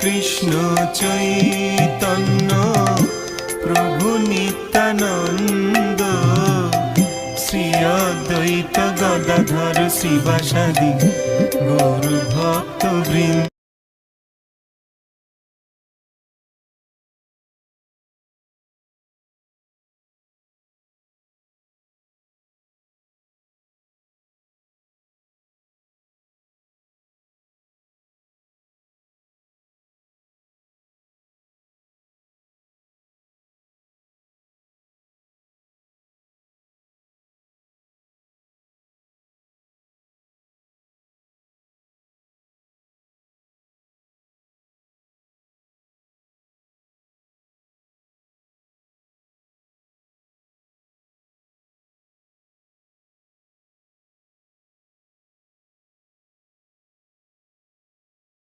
কৃষ্ণ চৈতন্য প্রভু নিত্যানন্দ শ্রী অদ্বৈত গদাধর শিবাসাদি গৌর ভক্ত বৃন্দ